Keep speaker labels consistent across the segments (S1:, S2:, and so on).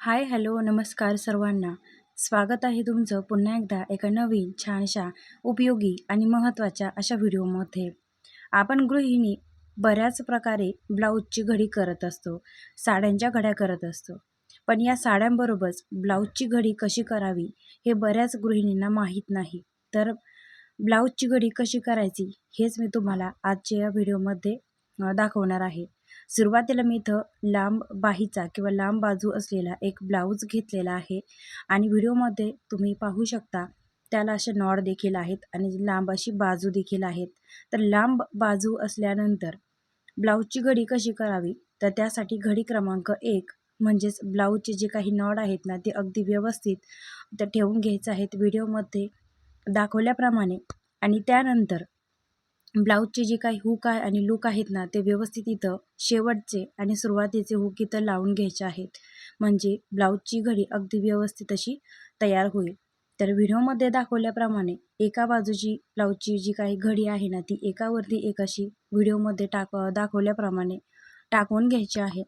S1: Hi hello नमस्कार सर्वांना. स्वागत आहे तुमचं पुन्हा एकदा एका नवीन छानशा उपयोगी आणि महत्त्वाच्या अशा व्हिडिओमध्ये. आपण गृहिणी बऱ्याच प्रकारे ब्लाऊजची घडी करत असतो साड्यांच्या घड्या करत असतो. पण या साड्यांबरोबरच ब्लाऊजची घडी कशी करावी हे बऱ्याच गृहिणींना माहीत नाही. तर ब्लाऊजची घडी कशी करायची हेच मी तुम्हाला आजच्या या व्हिडिओमध्ये दाखवणार आहे. सुरुवातीला मी इथं लांब बाहीचा किंवा लांब बाजू असलेला एक ब्लाऊज घेतलेला आहे. आणि व्हिडिओमध्ये तुम्ही पाहू शकता त्याला असे नॉड देखील आहेत आणि लांब अशी बाजू देखील आहेत. तर लांब बाजू असल्यानंतर ब्लाऊजची घडी कशी करावी? तर त्यासाठी घडी क्रमांक एक म्हणजेच ब्लाऊजचे जे काही नॉड आहेत ना ते अगदी व्यवस्थित तर ठेवून घ्यायचं आहेत. व्हिडिओमध्ये दाखवल्याप्रमाणे आणि त्यानंतर ब्लाऊजचे जे काही हुक आहे आणि लूक आहेत ना ते व्यवस्थित इथं शेवटचे आणि सुरुवातीचे हुक इथं लावून घ्यायचे आहेत. म्हणजे ब्लाऊजची घडी अगदी व्यवस्थित अशी तयार होईल. तर व्हिडिओमध्ये दाखवल्याप्रमाणे एका बाजूची ब्लाऊजची जी काही घडी आहे ना ती एकावरती एक अशी व्हिडिओमध्ये टाक दाखवल्याप्रमाणे टाकून घ्यायची आहे.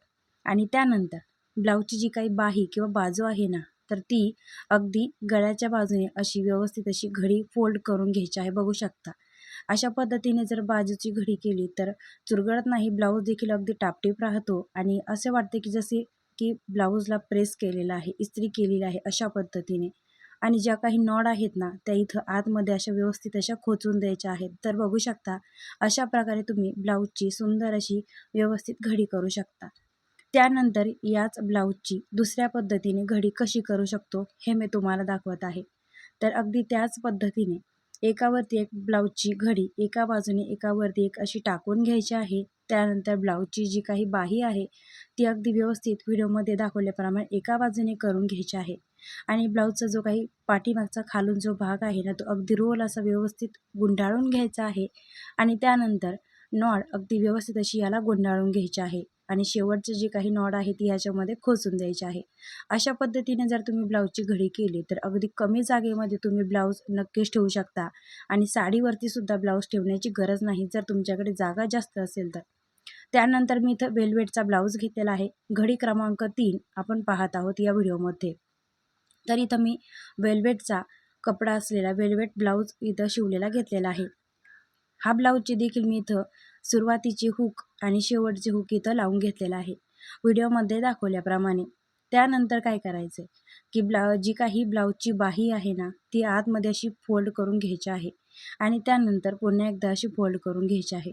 S1: आणि त्यानंतर ब्लाऊजची जी काही बाही किंवा बाजू आहे ना तर ती अगदी गळ्याच्या बाजूने अशी व्यवस्थित अशी घडी फोल्ड करून घ्यायची आहे. बघू शकता. अशा पद्धतीने जर बाजूची घडी केली तर चुरगळत नाही ब्लाऊज देखील अगदी टापटीप राहतो आणि असे वाटते की जसे की ब्लाऊजला प्रेस केलेला आहे इस्त्री केलेली आहे अशा पद्धतीने. आणि ज्या काही नॉड आहेत ना त्या इथं आतमध्ये अशा व्यवस्थित अशा खोचून द्यायच्या आहेत. तर बघू शकता अशा प्रकारे तुम्ही ब्लाऊजची सुंदर अशी व्यवस्थित घडी करू शकता. त्यानंतर याच ब्लाऊजची दुसऱ्या पद्धतीने घडी कशी करू शकतो हे मी तुम्हाला दाखवत आहे. तर अगदी त्याच पद्धतीने एकावरती एक ब्लाऊजची घडी एका बाजूने एकावरती एक अशी टाकून घ्यायची आहे. त्यानंतर ब्लाऊजची जी काही बाही आहे ती अगदी व्यवस्थित व्हिडिओमध्ये दाखवल्याप्रमाणे एका बाजूने करून घ्यायची आहे. आणि ब्लाऊजचा जो काही पाठीमागचा खालून जो भाग आहे ना तो अगदी रोल असा व्यवस्थित गुंडाळून घ्यायचा आहे. आणि त्यानंतर नॉड अगदी व्यवस्थित अशी याला गुंडाळून घ्यायची आहे. आणि शेवटचं जे काही नॉड आहे ती ह्याच्यामध्ये खोचून द्यायची आहे. अशा पद्धतीने जर तुम्ही ब्लाऊजची घडी केली तर अगदी कमी जागेमध्ये तुम्ही ब्लाऊज नक्कीच ठेवू शकता. आणि साडीवरती सुद्धा ब्लाऊज ठेवण्याची गरज नाही जर तुमच्याकडे जागा जास्त असेल तर. त्यानंतर मी इथं वेल्वेटचा ब्लाऊज घेतलेला आहे. घडी क्रमांक तीन आपण पाहत आहोत या व्हिडिओमध्ये. तर इथं मी वेल्वेटचा कपडा असलेला वेल्वेट ब्लाऊज इथं शिवलेला घेतलेला आहे. हा ब्लाऊजची देखील मी इथं सुरुवातीची हुक आणि शेवटची हुक इथं लावून घेतलेला आहे. व्हिडिओमध्ये दाखवल्याप्रमाणे. त्यानंतर काय करायचं की ब्ला जी काही ब्लाऊजची बाही आहे ना ती आतमध्ये अशी फोल्ड करून घ्यायची आहे आणि त्यानंतर पुन्हा एकदा अशी फोल्ड करून घ्यायची आहे.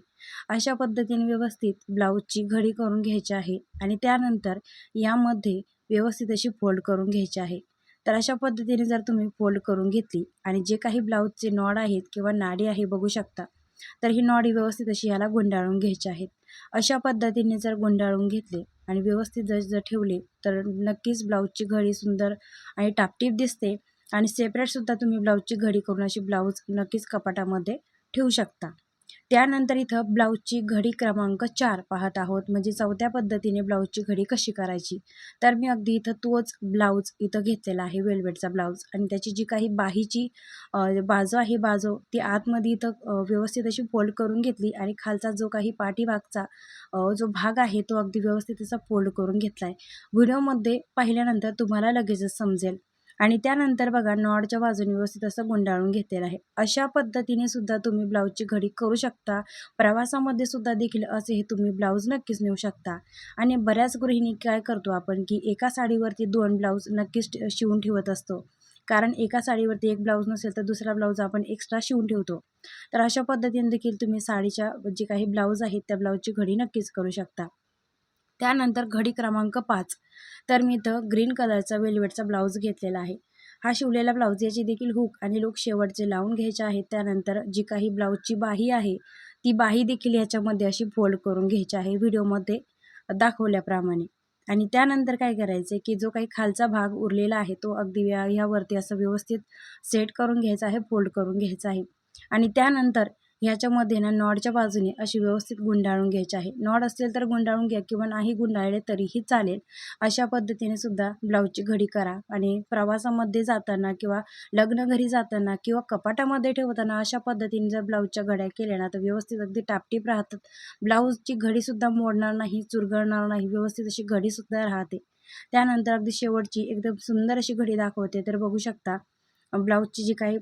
S1: अशा पद्धतीने व्यवस्थित ब्लाऊजची घडी करून घ्यायची आहे आणि त्यानंतर यामध्ये व्यवस्थित अशी फोल्ड करून घ्यायची आहे. तर अशा पद्धतीने जर तुम्ही फोल्ड करून घेतली आणि जे काही ब्लाऊजचे नॉड आहेत किंवा नाडी आहे बघू शकता तर ही नॉडी व्यवस्थित अशी ह्याला गुंडाळून घ्यायची आहेत अशा पद्धतीने जर गुंडाळून घेतले आणि व्यवस्थित जर जर ठेवले तर नक्कीच ब्लाऊजची घडी सुंदर आणि टापटीप दिसते आणि सेपरेटसुद्धा तुम्ही ब्लाऊजची घडी करून अशी ब्लाऊज नक्कीच कपाटामध्ये ठेवू शकता. त्यानंतर इथं ब्लाऊजची घडी क्रमांक चार पाहत आहोत. म्हणजे चौथ्या पद्धतीने ब्लाऊजची घडी कशी करायची? तर मी अगदी इथं तोच ब्लाऊज इथं घेतलेला आहे वेलवेटचा ब्लाऊज. आणि त्याची जी काही बाहीची बाजू आहे बाजू ती आतमध्ये इथं व्यवस्थित अशी फोल्ड करून घेतली आणि खालचा जो काही पाठीभागचा जो भाग आहे तो अगदी व्यवस्थित असा फोल्ड करून घेतला आहे व्हिडिओमध्ये पाहिल्यानंतर तुम्हाला लगेचच समजेल. आणि त्यानंतर बघा नॉडच्या बाजूने व्यवस्थित असं गुंडाळून घेतलेलं आहे. अशा पद्धतीने सुद्धा तुम्ही ब्लाऊजची घडी करू शकता. प्रवासामध्ये सुद्धा देखील असे हे तुम्ही ब्लाऊज नक्कीच नेऊ शकता. आणि बऱ्याच गृहिणी काय करतो आपण की एका साडीवरती दोन ब्लाऊज नक्कीच शिवून ठेवत असतो. कारण एका साडीवरती एक ब्लाऊज नसेल तर दुसरा ब्लाऊज आपण एक्स्ट्रा शिवून ठेवतो. तर अशा पद्धतीने देखील तुम्ही साडीच्या जे काही ब्लाऊज आहेत त्या ब्लाऊजची घडी नक्कीच करू शकता. त्यानंतर घडी क्रमांक पाच. तर मी इथं ग्रीन कलरचा वेलवेटचा ब्लाऊज घेतलेला आहे. हा शिवलेला ब्लाऊज याची देखील हुक आणि लूक शेवटचे लावून घ्यायचे आहेत. त्यानंतर जी काही ब्लाऊजची बाही आहे ती बाही देखील ह्याच्यामध्ये अशी फोल्ड करून घ्यायची आहे व्हिडिओमध्ये दाखवल्याप्रमाणे. आणि त्यानंतर काय करायचं की जो काही खालचा भाग उरलेला आहे तो अगदी ह्यावरती असं व्यवस्थित सेट करून घ्यायचा आहे फोल्ड करून घ्यायचा आहे. आणि त्यानंतर ह्याच्यामध्ये ना नॉडच्या बाजूने अशी व्यवस्थित गुंडाळून घ्यायची आहे. नॉड असेल तर गुंडाळून घ्या किंवा नाही गुंडाळले तरीही चालेल. अशा पद्धतीने सुद्धा ब्लाऊजची घडी करा आणि प्रवासामध्ये जाताना किंवा लग्न घरी जाताना किंवा कपाटामध्ये ठेवताना अशा पद्धतीने जर ब्लाऊजच्या घड्या केल्या ना तर व्यवस्थित अगदी टापटीप राहतात. ब्लाऊजची घडीसुद्धा मोडणार नाही चुरगळणार नाही व्यवस्थित अशी घडीसुद्धा राहते. त्यानंतर अगदी शेवटची एकदम सुंदर अशी घडी दाखवते. तर बघू शकता ब्लाऊजची जी काही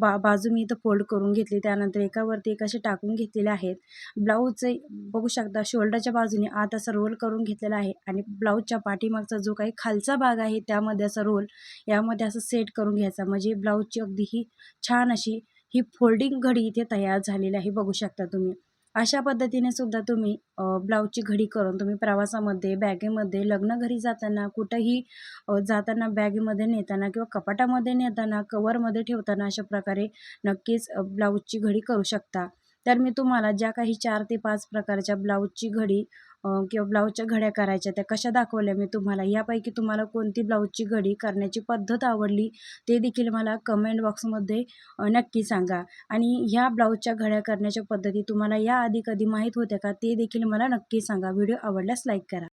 S1: बा बाजू मी इथं फोल्ड करून घेतली त्यानंतर एकावरती एक असे टाकून घेतलेले आहेत. ब्लाऊजचे बघू शकता शोल्डरच्या बाजूने आत असा रोल करून घेतलेला आहे आणि ब्लाऊजच्या पाठीमागचा जो काही खालचा भाग आहे त्यामध्ये असा रोल यामध्ये असं सेट करून घ्यायचा. म्हणजे ब्लाऊजची अगदी ही छान अशी ही फोल्डिंग घडी इथे तयार झालेली आहे बघू शकता तुम्ही. अशा पद्धतीने सुद्धा तुम्ही ब्लाऊजची घडी करून तुम्ही प्रवासामध्ये बॅगेमध्ये लग्न घरी जाताना कुठंही जाताना बॅगेमध्ये नेताना किंवा कपाटामध्ये नेताना कवरमध्ये ठेवताना अशा प्रकारे नक्कीच ब्लाऊजची घडी करू शकता. तर मी तुम्हाला ज्या काही चार ते पाच प्रकारच्या ब्लाऊजची घडी किंवा ब्लाऊजच्या घड्या करायच्या त्या कशा दाखवल्या मी तुम्हाला? यापैकी तुम्हाला कोणती ब्लाऊजची घडी करण्याची पद्धत आवडली ते देखील मला कमेंट बॉक्समध्ये नक्की सांगा. आणि ह्या ब्लाऊजच्या घड्या करण्याच्या पद्धती तुम्हाला याआधी कधी माहीत होत्या का ते देखील मला नक्की सांगा. व्हिडिओ आवडल्यास लाईक करा.